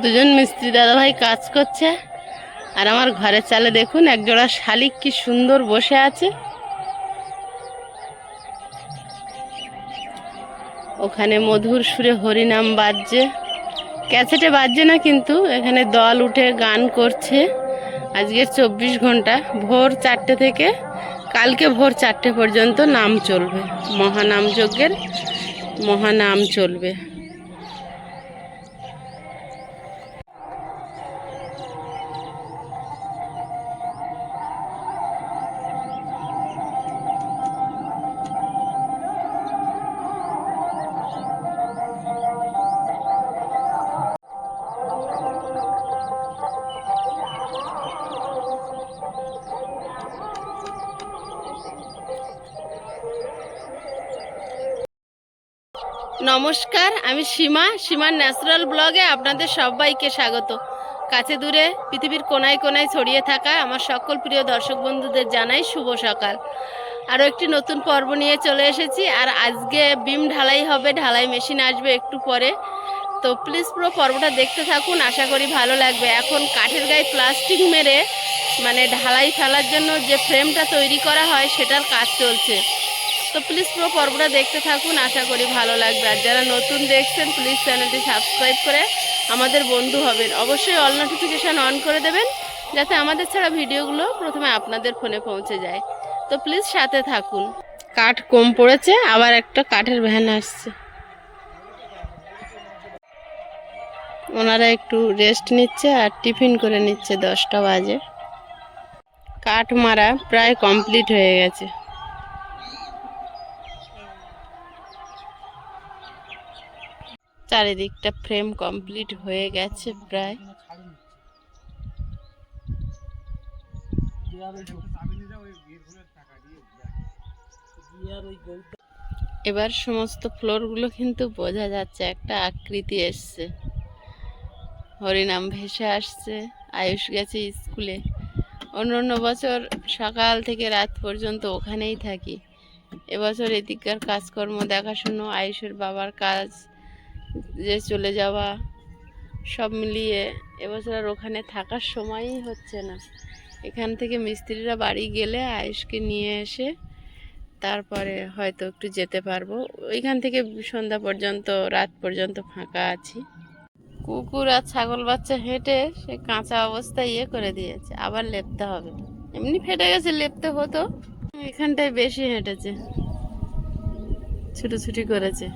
দুজন মিস্ত্রি দাদাভাই কাজ করছে। আর আমার ঘরের চালে দেখুন একজোড়া শালিক কি সুন্দর বসে আছে। ওখানে মধুর সুরে হরিনাম বাজছে। ক্যাসেটে বাজছে না কিন্তু, এখানে দল উঠে গান করছে। আজকের চব্বিশ ঘণ্টা, ভোর চারটে থেকে, কালকে ভোর চারটে পর্যন্ত নাম চলবে। মহানাম যজ্ঞের মহানাম চলবে। নমস্কার, আমি সীমা সীমার ন্যাচারাল ব্লগে আপনাদের সবাইকে স্বাগত। কাছে দূরে পৃথিবীর কোনায় কোনায় ছড়িয়ে থাকা আমার সকল প্রিয় দর্শক বন্ধুদের জানাই শুভ সকাল। আরও একটি নতুন পর্ব নিয়ে চলে এসেছি, আর আজকে বিম ঢালাই হবে, ঢালাই মেশিন আসবে একটু পরে। তো প্লিজ পুরো পর্বটা দেখতে থাকুন, আশা করি ভালো লাগবে। এখন কাঠের গায়ে প্লাস্টিক মেরে মানে ঢালাই ফেলার জন্য যে ফ্রেমটা তৈরি করা হয়, সেটার কাজ চলছে। তো প্লিজ পুরো পর্বটা দেখতে থাকুন, আশা করি ভালো লাগবে। আর যারা নতুন দেখছেন প্লিজ চ্যানেলটি সাবস্ক্রাইব করে আমাদের বন্ধু হবেন। অবশ্যই অল নোটিফিকেশান অন করে দেবেন, যাতে আমাদের ছাড়া ভিডিওগুলো প্রথমে আপনাদের ফোনে পৌঁছে যায়। তো প্লিজ সাথে থাকুন। কাঠ কম পড়েছে, আবার একটা কাঠের ভ্যান আসছে। ওনারা একটু রেস্ট নিচ্ছে আর টিফিন করে নিচ্ছে, দশটা বাজে। কাঠ মারা প্রায় কমপ্লিট হয়ে গেছে। চারিদিকটা ফ্রেম কমপ্লিট হয়ে গেছে প্রায়। এবার সমস্ত ফ্লোরগুলো কিন্তু বোঝা যাচ্ছে, একটা আকৃতি এসছে। হরিনাম ভেসে আসছে, আয়ুষ গেছে স্কুলে অন্য অন্য বছর সকাল থেকে রাত পর্যন্ত ওখানেই থাকি। এবছর এদিককার কাজকর্ম দেখাশুনো, আয়ুষের বাবার কাজ যে চলে যাওয়া, সব মিলিয়ে এবছর আর ওখানে থাকার সময়ই হচ্ছে না। এখান থেকে মিস্ত্রিরা বাড়ি গেলে আয়ুষকে নিয়ে এসে তারপরে হয়তো একটু যেতে পারব। ওইখান থেকে সন্ধ্যা পর্যন্ত, রাত পর্যন্ত ফাঁকা আছি। কুকুর আর ছাগল বাচ্চা হেঁটে সে কাঁচা অবস্থায় ইয়ে করে দিয়েছে, আবার লেপতে হবে। এমনি ফেটে গেছে, লেপতে হতো। এখানটায় বেশি হেঁটেছে, ছুটোছুটি করেছে।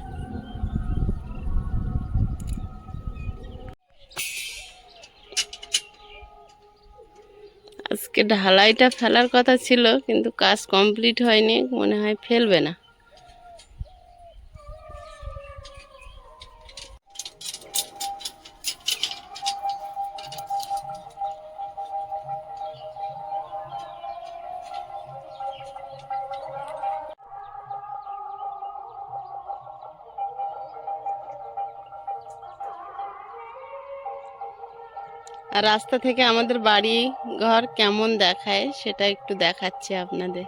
আজকে ঢালাইটা ফেলার কথা ছিল কিন্তু কাজ কমপ্লিট হয়নি মনে হয় ফেলবে না। রাস্তা থেকে আমাদের বাড়ি ঘর কেমন দেখায় সেটা একটু দেখাচ্ছি আপনাদের।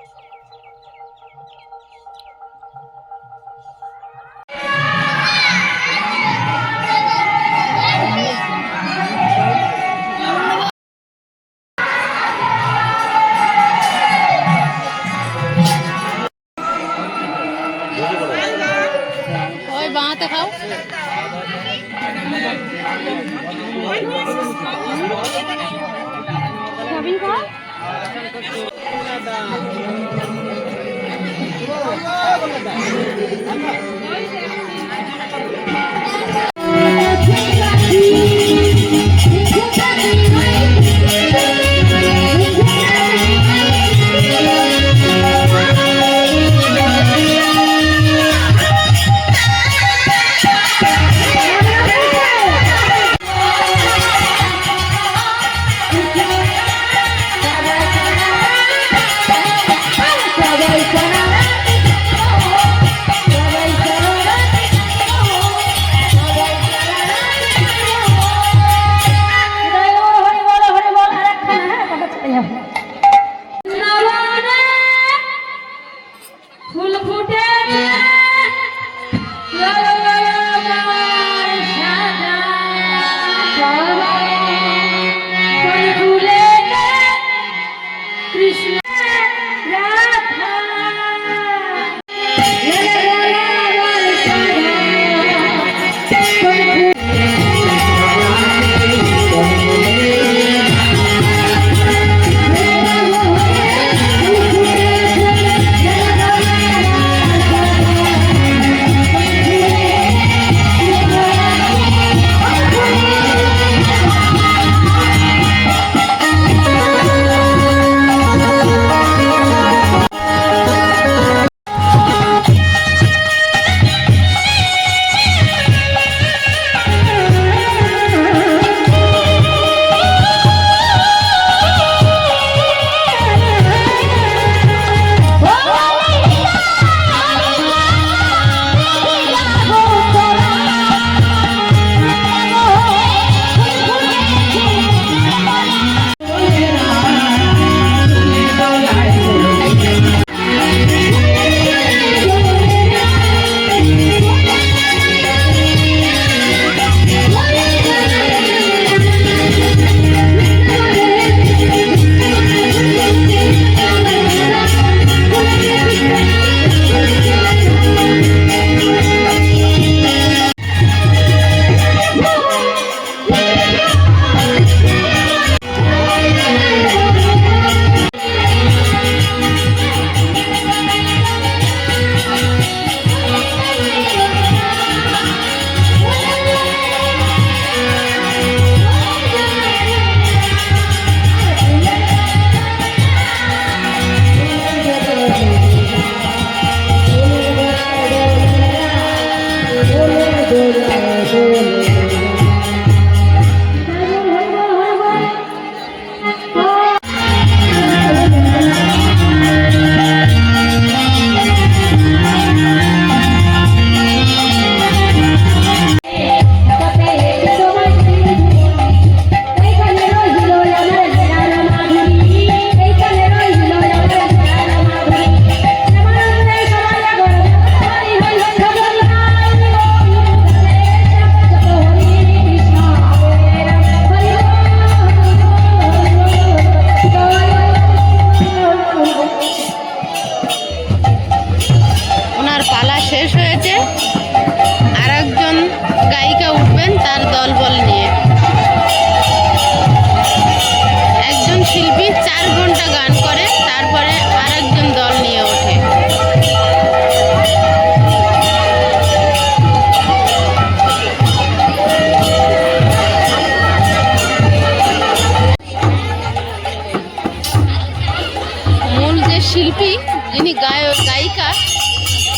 শিল্পী, যিনি গায়ক, গায়িকা,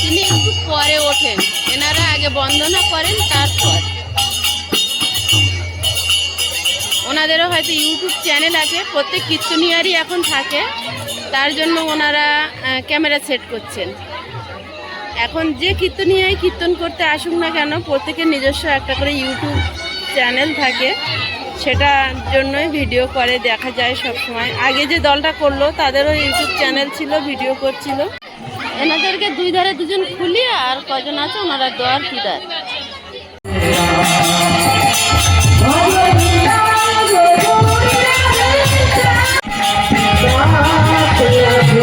তিনি একটু পরে ওঠেন। এনারা আগে বন্দনা করেন, তারপর। ওনাদেরও হয়তো ইউটিউব চ্যানেল আছে, প্রত্যেক কীর্তনিয়ারই এখন থাকে। তার জন্য ওনারা ক্যামেরা সেট করছেন। এখন যে কীর্তনিয়ায় কীর্তন করতে আসুক না কেন, প্রত্যেকের নিজস্ব একটা করে ইউটিউব চ্যানেল থাকে। সেটার জন্যই ভিডিও করে দেখা যায় সব সময়। আগে যে দলটা করল তাদেরও ইউটিউব চ্যানেল ছিল ভিডিও করছিল। এনাদেরকে দুই ধারে দুজন খুলি আর কজন আছে ওনারা দর ফিদার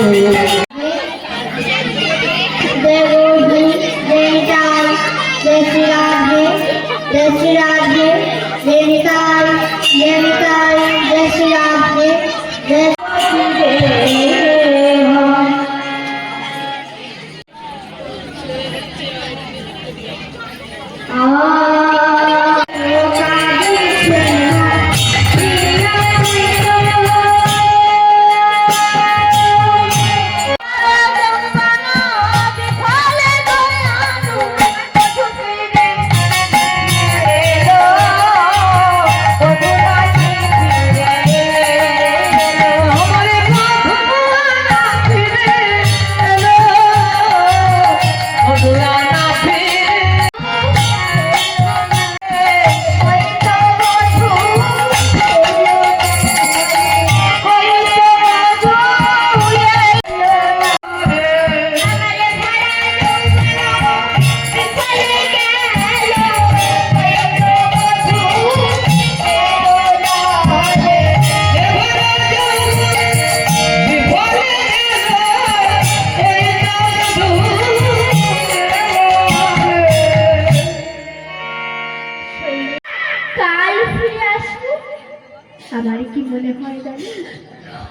Yeah.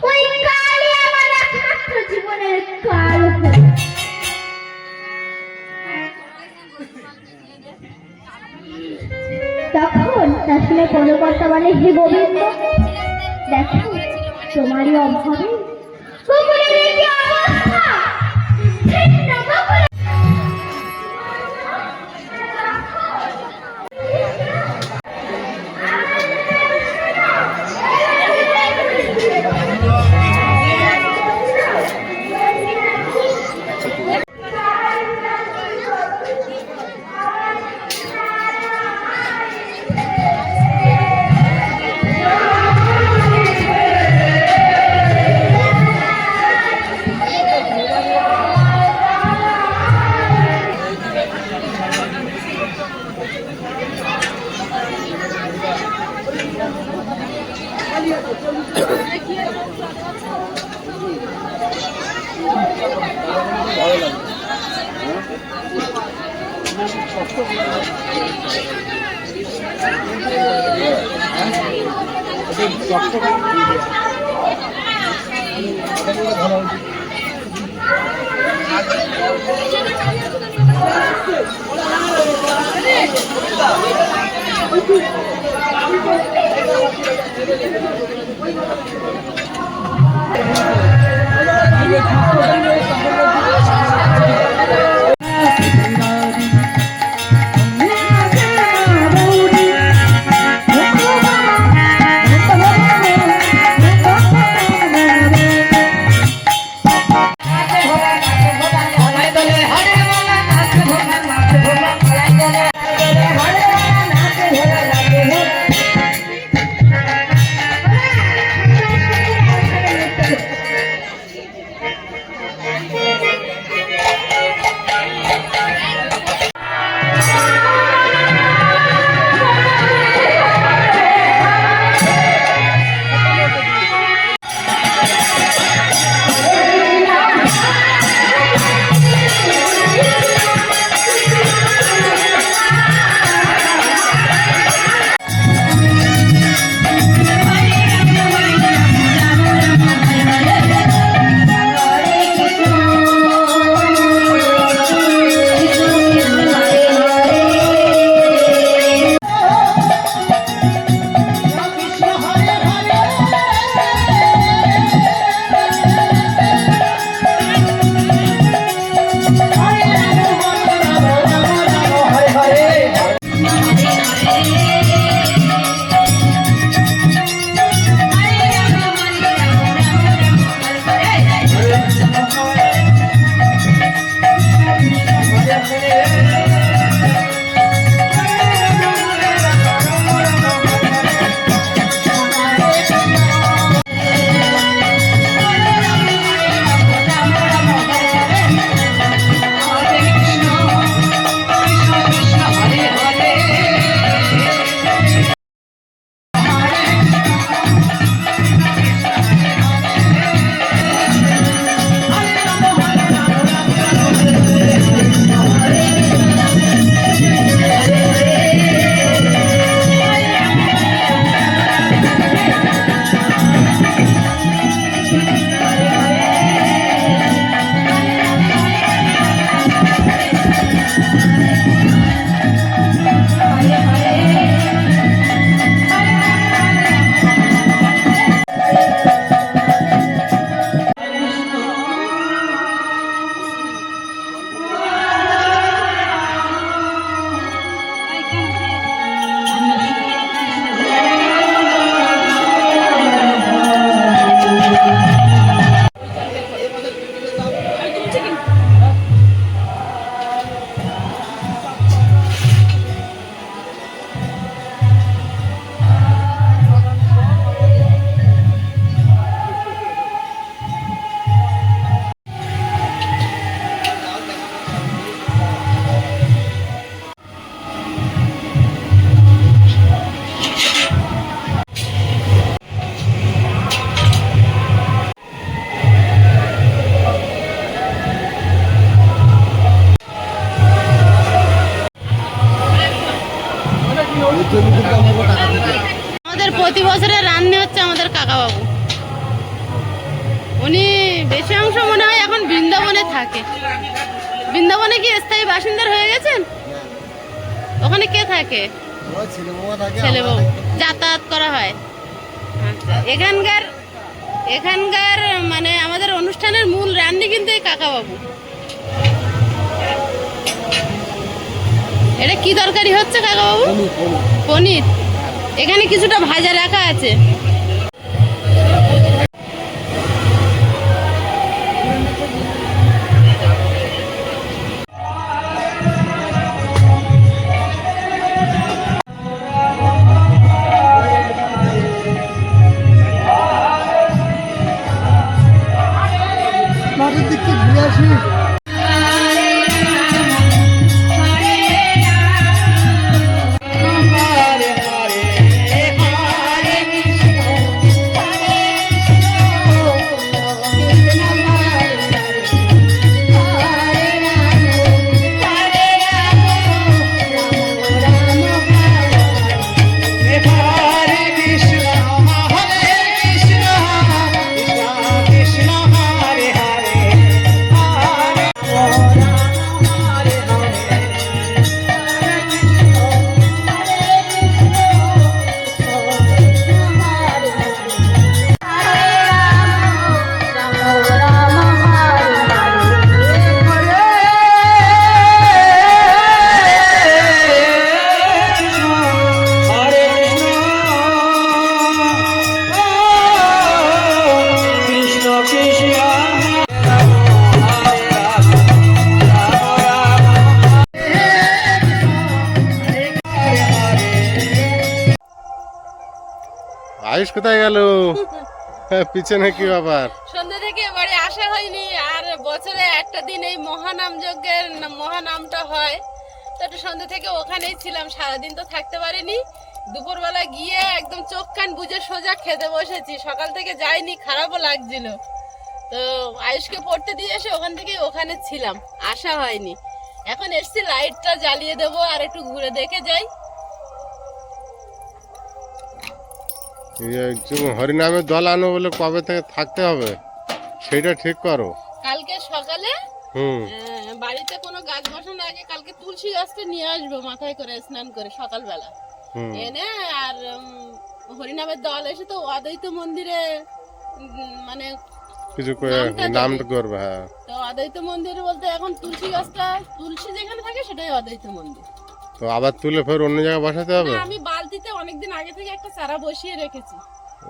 ওই কালই আমার একমাত্র জীবনের কাল। তখন আসলে কোনো কথা বলে হে গোবিন্দ, দেখো, তোমারই অভাবে এই যে অবস্থা Thank you. ছেলে বউ যাতায়াত করা হয়। আচ্ছা এখানকার এখানকার মানে আমাদের অনুষ্ঠানের মূল রান্নি কিন্তু এই কাকাবাবু। এটা কি দরকারি হচ্ছে কাকাবাবু? পনির। এখানে কিছুটা ভাজা রাখা আছে। আয়ুষ কোথায় গেল? পিছনে কি ব্যাপার? সন্ধ্যা থেকে বাড়ি আসা হয়নি, আর বছরে একটা দিন এই মহানাম যজ্ঞের মহানামটা হয়। তো একটু সন্ধ্যা থেকে ওখানেই ছিলাম, সারাদিন তো থাকতে পারিনি। দুপুরবেলা গিয়ে একদম চোখ কান বুঝে সোজা খেতে বসেছি। সকাল থেকে যাইনি, খারাপও লাগছিল। তো আয়ুষকে পড়তে দিয়ে এসে ওখান থেকে ওখানে ছিলাম, আসা হয়নি। এখন এসছি লাইটটা জ্বালিয়ে দেবো আর একটু ঘুরে দেখে যাই। এই হরিনামের দল আনো বলে কবে থেকে থাকতে হবে সেটা ঠিক করো। কালকে সকালে? হুম। বাড়িতে কোনো গাছ বসানোর আগে কালকে তুলসী গাছটা নিয়ে আসব মাথায় করে স্নান করে সকালবেলা। এনে আর হরিনামের দল এসে তো অদ্বৈত মন্দিরে মানে কিছু নাম করবে হ্যাঁ। তো অদ্বৈত মন্দির বলতে এখন তুলসী গাছটা তুলসী যেখানে থাকে সেটাই অদ্বৈত মন্দির। তো আবার তুলে ফের অন্য জায়গায় বসাতে হবে? আমি বালতিতে অনেকদিন আগে থেকে একটা চারা বসিয়ে রেখেছি।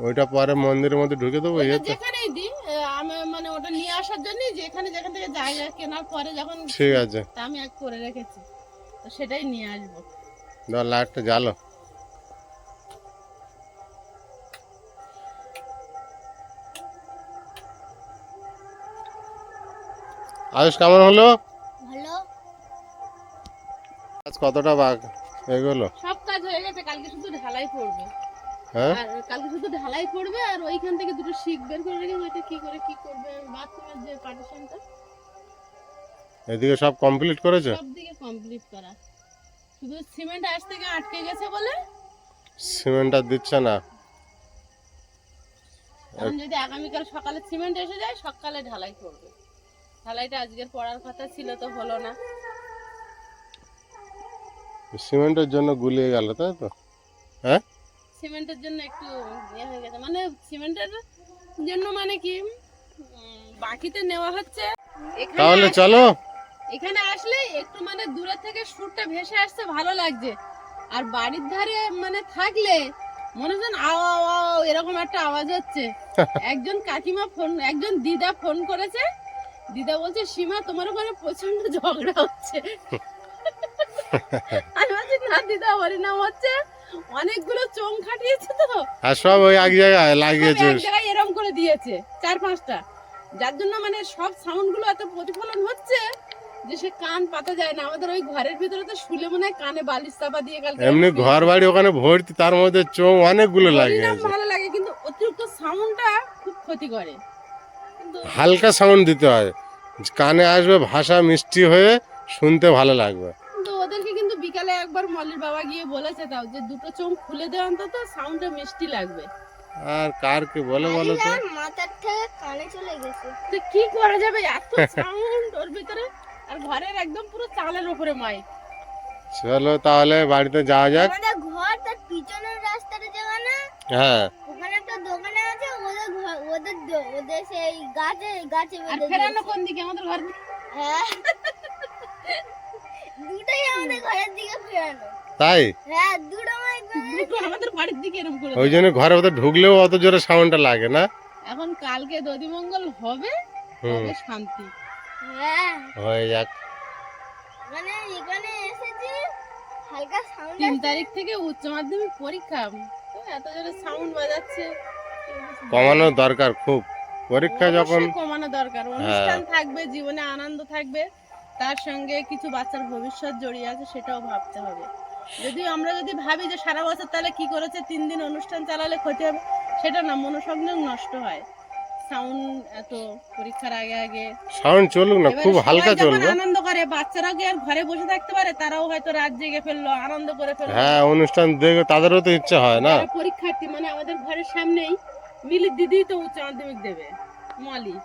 ওইটা পরে মন্দিরের মধ্যে ঢুকে দেবো যেখানেই দিই আমি মানে ওটা নিয়ে আসার জন্য যেখানে যেখান থেকে জায়গা কেনার পরে যখন ঠিক আছে। তা আমি এক করে রেখেছি তো সেটাই নিয়ে আসব। ধর লাইটটা জ্বালো। আয়ুষ কেমন হলো? কতটা বাঘ? এগুলো? সব কাজ হয়ে গেছে কালকে শুধু ঢালাই পড়বে। হ্যাঁ? আর কালকে শুধু ঢালাই পড়বে আর ওইখান থেকে দুটো শিক বের করে রেখে ওইটা কি করে কি করবে? বাথরুমের যে পার্টিশনটা এদিকে সব কমপ্লিট করেছে? সব দিকে কমপ্লিট করা। শুধু সিমেন্ট আজ থেকে আটকে গেছে বলে। সিমেন্টটা দিচ্ছে না। এখন যদি আগামীকাল সকালে সিমেন্ট এসে যায় সকালে ঢালাই করবে ঢালাইটা আজকের পড়ার কথা ছিল তো হলো না। সিমেন্টের জন্য গুলিয়ে গেল তাই তো? হ্যাঁ? সিমেন্টের জন্য একটু ইয়ে হয়ে গেছে। মানে সিমেন্টের জন্য মানে কি? বাকিতে নেওয়া হচ্ছে। তাহলে চলো। এখানে আসলে একটু মানে দূরে থেকে সুরটা ভেসে আসছে ভালো লাগছে। আর বাড়ির ধারে মানে থাকলে মনে হচ্ছে না, আও আও আও এরকম একটা আওয়াজ হচ্ছে। একজন কাকিমা ফোন একজন দিদা ফোন করেছে। দিদা বলছে সীমা তোমার ওখানে প্রচণ্ড ঝগড়া হচ্ছে। হচ্ছে অনেকগুলো চোং খাটিয়েছে তো। আর সব ওই এক জায়গায় লাগিয়েছে। এক জায়গায় এরম করে দিয়েছে চার পাঁচটা। যার জন্য মানে সব সাউন্ডগুলো এত প্রতিফলন হচ্ছে যে সে কান পাতা যায় না। আমাদের ওই ঘরের ভিতরে তো শুলে মনে হয় কানে বালিশ চাপা দিয়ে এমনি ঘর বাড়ি ওখানে ভর্তি তার মধ্যে চোখ অনেকগুলো লাগে ভালো লাগে কিন্তু অতিরিক্ত সাউন্ডটা খুব ক্ষতি করে। কিন্তু হালকা সাউন্ড দিতে হয়। কানে আসবে ভাষা মিষ্টি হয়ে শুনতে ভালো লাগবে। বিকালে একবার মল্লির বাবা গিয়ে বলেছে তাও যে দুটো চোখ খুলে দেওয়া অন্তত সাউন্ডটা মিষ্টি লাগবে। আর কার কি বলে বলো তো? মাথার থেকে কানে চলে গেছে। তো কি করা যাবে? এত সাউন্ড ওর ভিতরে। আর ঘরের একদম পুরো চালের উপরে মাইক চলো তাহলে বাড়িতে যাওয়া যাক। আমাদের ঘর তার পিছনের রাস্তাটা যাওয়া না? হ্যাঁ। ওখানে একটা দোকানে আছে ওদের ঘর ওদের ওদের সেই গাছে গাছে আর ফেরানো কোন দিকে? আমাদের ঘর হ্যাঁ। দুটোই আমাদের ঘরের দিকে। তাই? হ্যাঁ দুটো মাইক দুটো আমাদের বাড়ির দিকে এরকম করে ওই জন্য ঘরের ভেতর ঢুকলেও অত জোরে সাউন্ডটা লাগে না। এখন কালকে দধিমঙ্গল হবে তবে শান্তি। হ্যাঁ। হয়ে যাক। মানে এখানে এসেছি হালকা সাউন্ড তিন তারিখ থেকে উচ্চ মাধ্যমিক পরীক্ষা। তো এত জোরে সাউন্ড বাজাচ্ছে। কমানো দরকার খুব। পরীক্ষা যখন কমানো দরকার। অনুষ্ঠান থাকবে জীবনে আনন্দ থাকবে। তার সঙ্গে কিছু বাচ্চার ভবিষ্যৎ জড়িয়ে আছে সেটাও ভাবতে হবে। যদি আমরা যদি ভাবি যে সারা বছর তাহলে কি করেছে তিন দিন অনুষ্ঠান চালালে ক্ষতি হবে সেটা না মনোসংযোগ নষ্ট হয়। সাউন্ড এত পরীক্ষার আগে আগে। সাউন্ড চলুক না খুব হালকা চলবে। আনন্দ করে বাচ্চারাও কি আর ঘরে বসে থাকতে পারে? তারাও হয়তো রাত জেগে ফেলল আনন্দ করে ফেলল। হ্যাঁ অনুষ্ঠান দেখে তাদেরও তো ইচ্ছা হয় না। পরীক্ষার্থী মানে আমাদের ঘরের সামনেই মিলির দিদি তো উচ্চ মাধ্যমিক দেবে মলি।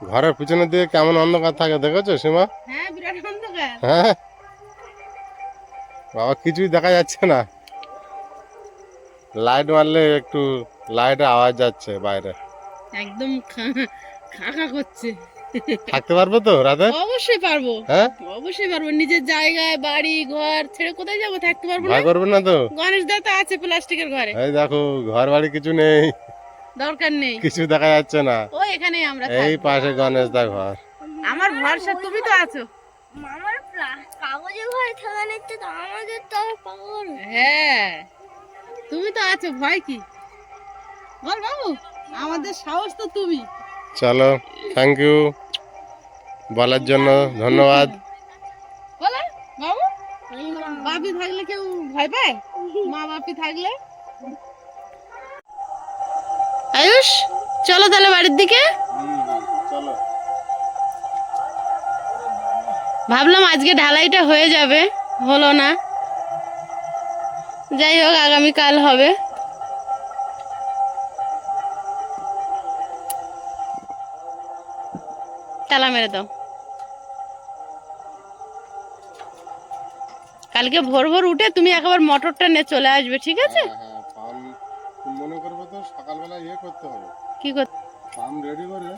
ঘরের পিছনের দিকে কেমন অন্ধকার থাকে দেখেছ সীমা? হ্যাঁ বিরাট অন্ধকার। হ্যাঁ? বাবা কিছুই দেখা যাচ্ছে না। লাইট মারলে একটু লাইটের আওয়াজ যাচ্ছে বাইরে। একদম খাকা করছে। থাকতে পারব তো রাতে? অবশ্যই পারব। হ্যাঁ? অবশ্যই পারব। নিজের জায়গায় বাড়ি ঘর ছেড়ে কোথায় যাব? থাকতে পারব না? ভয় করবে না তো? গণেশ দা তো আছে প্লাস্টিকের ঘরে। এই দেখো ঘর বাড়ি কিছু নেই। দরকার নেই। কিছু দেখা যাচ্ছে না। ও এখানেই আমরা এই পাশে গণেশ দা ঘর। আমার ভরসা তুমি তো আছো। মামার প্লা- কাগজে ঘরে থাকা নিচ্ছে তো আমাদের তো পাগল। হ্যাঁ তুমি তো আছো ভয় কি? বল বাবু আমাদের সাহস তো তুমি। চলো থ্যাংক ইউ বলার জন্য ধন্যবাদ। বলে বাবু বাপি থাকলে কেউ ভয় পায়? মা বাপি থাকলে? আয়ুষ, চলো তাহলে বাড়ির দিকে। ভাবলাম আজকে ঢালাইটা হয়ে যাবে, হলো না। যাই হোক, আগামীকাল হবে। তালা মেরে দাও। কালকে ভোর ভোর উঠে তুমি একবার মোটরটা নিয়ে চলে আসবে, ঠিক আছে? সকালবেলা ইয়ে করতে হবে। কি কর পাম রেডি করে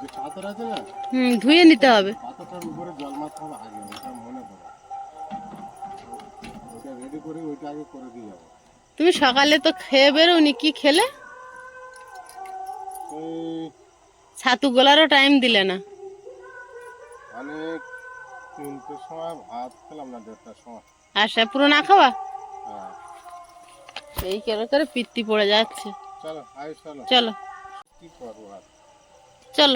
যে পাথর আছে না হুম ধুয়ে নিতে হবে। পাথরটার উপরে জল মারতে হবে আগে ওটা মনে করো। করি ওইটা আগে করে দিয়ে যাব। তুমি সকালে তো খেয়ে বেরোনি কি খেলে? ছাতু গোলারও টাইম দিলে না। অনেক তিনটের সময় ভাত খেলাম না দেড়টার সময়। আশা পুরো না খাওয়া? হ্যাঁ। এই কেন করে পিত্তি পড়ে যাচ্ছে। চলো চলো। চলো।